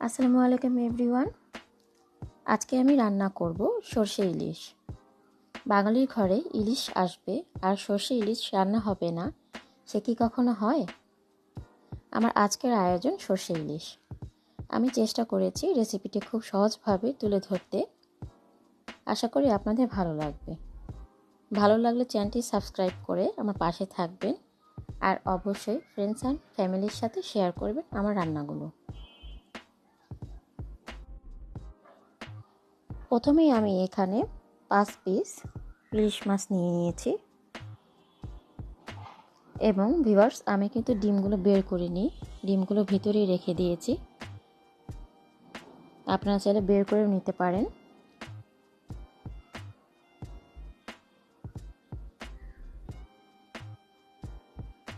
আসসালামু আলাইকুম এভরিওয়ান। আজকে আমি রান্না করব সর্ষে ইলিশ। বাঙালির ঘরে ইলিশ আসবে আর সর্ষে ইলিশ রান্না হবে না, সে কি কখনো হয়? আমার আজকের আয়োজন সর্ষে ইলিশ। আমি চেষ্টা করেছি রেসিপিটি খুব সহজভাবে তুলে ধরতে। আশা করি আপনাদের ভালো লাগবে। ভালো লাগলে চ্যানেলটি সাবস্ক্রাইব করে আমার পাশে থাকবেন আর অবশ্যই ফ্রেন্ডস অ্যান্ড ফ্যামিলির সাথে শেয়ার করবেন আমার রান্নাগুলো। প্রথমেই আমি এখানে পাঁচ পিস ইলিশ মাছ নিয়ে নিয়েছি। এবং ভিভার্স আমি কিন্তু ডিমগুলো বের করে নিই। ডিমগুলো ভিতরেই রেখে দিয়েছি। আপনারা চাইলে বের করেও নিতে পারেন।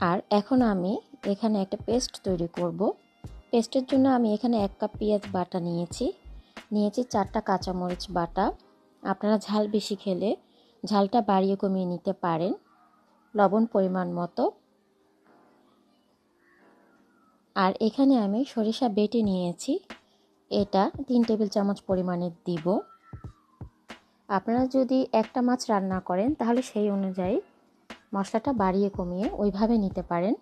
আর এখন আমি এখানে একটা পেস্ট তৈরি করব। পেস্টের জন্য আমি এখানে এক কাপ পেঁয়াজ বাটা নিয়েছি। নিয়েছি চারটা কাঁচামরিচ বাটা। আপনারা ঝাল বেশি খেলে ঝালটা বাড়িয়ে কমিয়ে নিতে পারেন, লবণ পরিমাণ মতো। আর এখানে আমি সরিষা বেটে নিয়েছি, এটা তিন টেবিল চামচ পরিমাণে দিব। আপনারা যদি একটা মাছ রান্না করেন, তাহলে সেই অনুযায়ী মশলাটা বাড়িয়ে কমিয়ে ওইভাবে নিতে পারেন।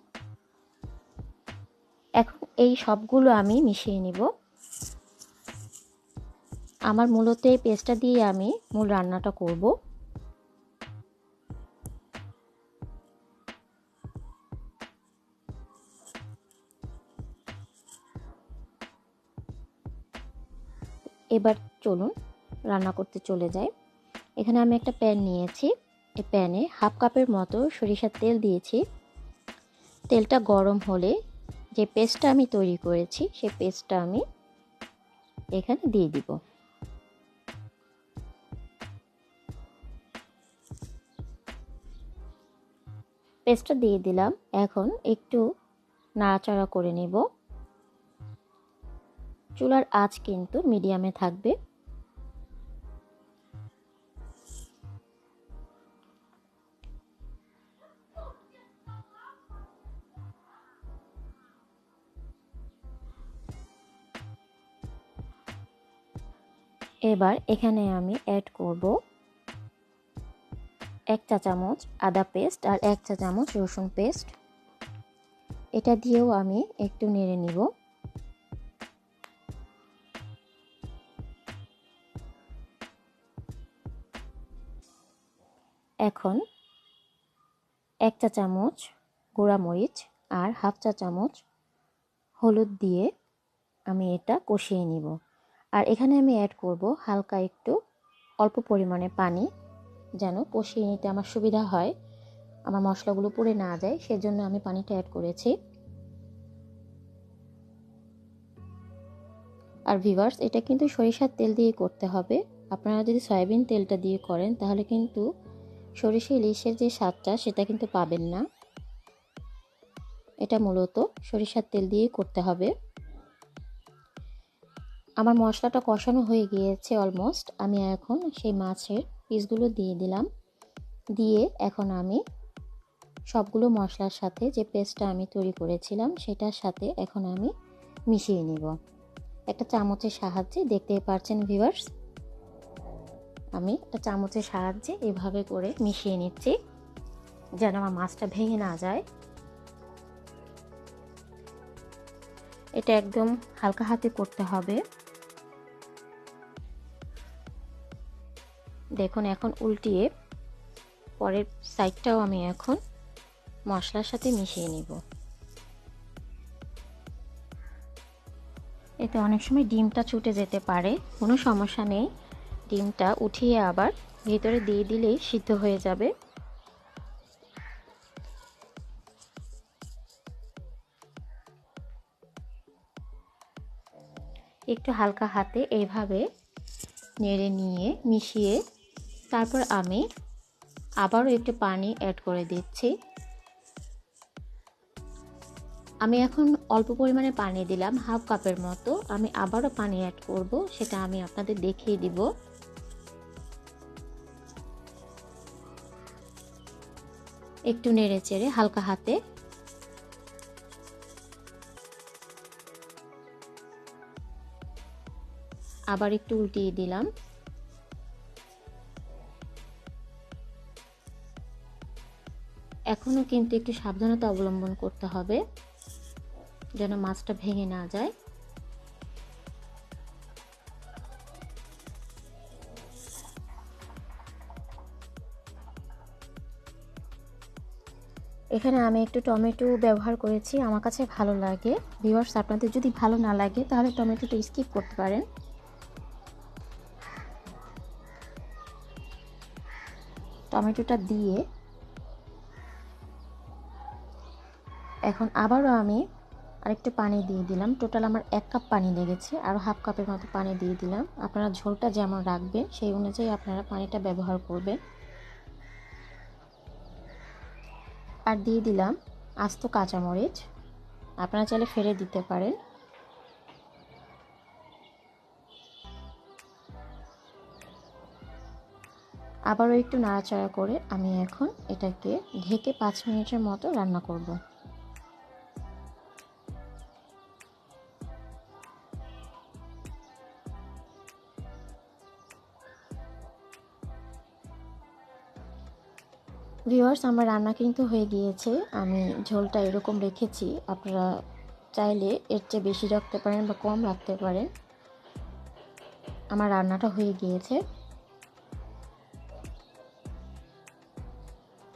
এখন এই সবগুলো আমি মিশিয়ে নিব। আমার মূলত এই পেস্টটা দিয়ে আমি মূল রান্নাটা করব। এবার চলুন রান্না করতে চলে যাই। এখানে আমি একটা প্যান নিয়েছি। এই প্যানে হাফ কাপের মতো সরিষার তেল দিয়েছি। তেলটা গরম হলে যে পেস্টটা আমি তৈরি করেছি সেই পেস্টটা আমি এখানে দিয়ে দিব। পেস্টটা দিয়ে দিলাম। এখন একটু নাড়াচাড়া করে নেব। চুলার আঁচ কিন্তু মিডিয়ামে থাকবে। এবার এখানে আমি অ্যাড করব এক চা চামচ আদা পেস্ট আর এক চা চামচ রসুন পেস্ট। এটা দিয়েও আমি একটু নেড়ে নিব। এখন এক চা চামচ গুঁড়া মরিচ আর হাফ চা চামচ হলুদ দিয়ে আমি এটা কষিয়ে নিব। আর এখানে আমি অ্যাড করব হালকা একটু অল্প পরিমাণে পানি। যেন কষিয়ে নিতে আমার সুবিধা হয়। আমার মশলাগুলো পুড়ে না যায়, সেজন্য আমি পানিটা অ্যাড করেছি। আর ভিভার্স এটা কিন্তু সরিষার তেল দিয়ে করতে হবে। আপনারা যদি সয়াবিন তেলটা দিয়ে করেন, তাহলে কিন্তু সরিষা ইলিশের যে স্বাদটা, সেটা কিন্তু পাবেন না। এটা মূলত সরিষার তেল দিয়েই করতে হবে। আমার মশলাটা কষানো হয়ে গিয়েছে অলমোস্ট আমি এখন সেই মাছের পিসগুলো দিয়ে দিলাম। দিয়ে এখন আমি সবগুলো মশলার সাথে যে পেস্টটা আমি তৈরি করেছিলাম, সেটার সাথে এখন আমি মিশিয়ে নিব। একটা চামচের সাহায্যে, দেখতেই পারছেন ভিভার্স আমি একটা চামচের সাহায্যে এভাবে করে মিশিয়ে নিচ্ছি, যেন আমার মাছটা ভেঙে না যায়। এটা একদম হালকা হাতে করতে হবে। দেখুন, এখন উল্টিয়ে পরের সাইডটাও আমি এখন মশলার সাথে মিশিয়ে নিব। এতে অনেক সময় ডিমটা ছুটে যেতে পারে, কোনো সমস্যা নেই। ডিমটা উঠিয়ে আবার ভিতরে দিয়ে দিলেই সিদ্ধ হয়ে যাবে। একটু হালকা হাতে এইভাবে নেড়ে নিয়ে মিশিয়ে তারপর আমি আবারও একটু পানি অ্যাড করে দিচ্ছি। আমি এখন অল্প পরিমাণে পানি দিলাম হাফ কাপের মতো। আমি আবারও পানি অ্যাড করব, সেটা আমি আপনাদের দেখিয়ে দিব। একটু নেড়ে চেড়ে হালকা হাতে। আবার একটু উল্টিয়ে দিলাম। এখনও কিন্তু একটু সাবধানতা অবলম্বন করতে হবে, যেন মাছটা ভেঙে না যায়। এখানে আমি একটু টমেটো ব্যবহার করেছি, আমার কাছে ভালো লাগে। ভিউয়ার্স আপনাদের যদি ভালো না লাগে, তাহলে টমেটোটা স্কিপ করতে পারেন। টমেটোটা দিয়ে এখন আবারও আমি আরেকটু পানি দিয়ে দিলাম। টোটাল আমার এক কাপ পানি লেগেছে আরও হাফ কাপের মতো পানি দিয়ে দিলাম। আপনারা ঝোলটা যেমন রাখবেন, সেই অনুযায়ী আপনারা পানিটা ব্যবহার করবেন। আর দিয়ে দিলাম আস্ত কাঁচামরিচ। আপনারা চাইলে ফেলে দিতে পারেন। আবারও একটু নাড়াচাড়া করে আমি এখন এটাকে ঢেকে পাঁচ মিনিটের মতো রান্না করব। ভিওয়ার্স আমার রান্না কিন্তু হয়ে গিয়েছে। আমি ঝোলটা এরকম রেখেছি। আপনারা চাইলে এর চেয়ে বেশি রাখতে পারেন বা কম রাখতে পারেন। আমার রান্নাটা হয়ে গিয়েছে।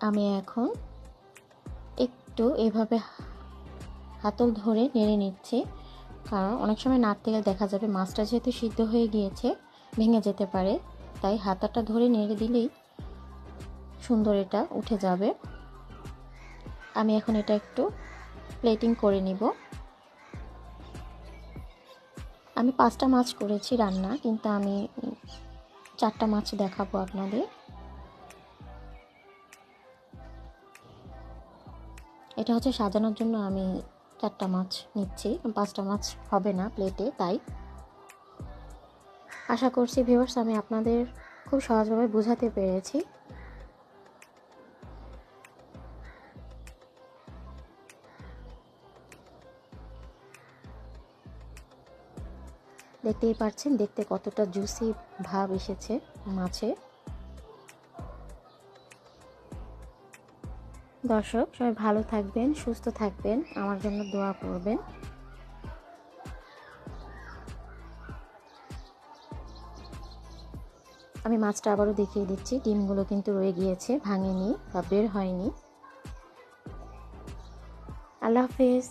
আমি এখন একটু এভাবে হাতল ধরে নেড়ে নিচ্ছি। কারণ অনেক সময় নাড়তে গেলে দেখা যাবে মাছটা যেহেতু সিদ্ধ হয়ে গিয়েছে, ভেঙে যেতে পারে। তাই হাতাটা ধরে নেড়ে দিলেই সুন্দর এটা উঠে যাবে। আমি এখন এটা একটু প্লেটিং করে নিব। আমি পাঁচটা মাছ করেছি রান্না, কিন্তু আমি চারটা মাছ দেখাবো আপনাদের। এটা হচ্ছে সাজানোর জন্য আমি চারটা মাছ নিচ্ছি। পাঁচটা মাছ হবে না প্লেটে তাই। আশা করছি ভিউয়ার্স আমি আপনাদের খুব সহজভাবে বোঝাতে পেরেছি। দেখতেই পাচ্ছেন দেখতে কতটা জুসি ভাব এসেছে মাছে। দর্শক, সবাই ভালো থাকবেন, সুস্থ থাকবেন, আমার জন্য দোয়া করবেন। আমি মাছটা আবারও দেখিয়ে দিচ্ছি, ডিমগুলো কিন্তু রয়ে গিয়েছে, ভাঙেনি বা বের হয়নি। আল্লাহ হাফেজ।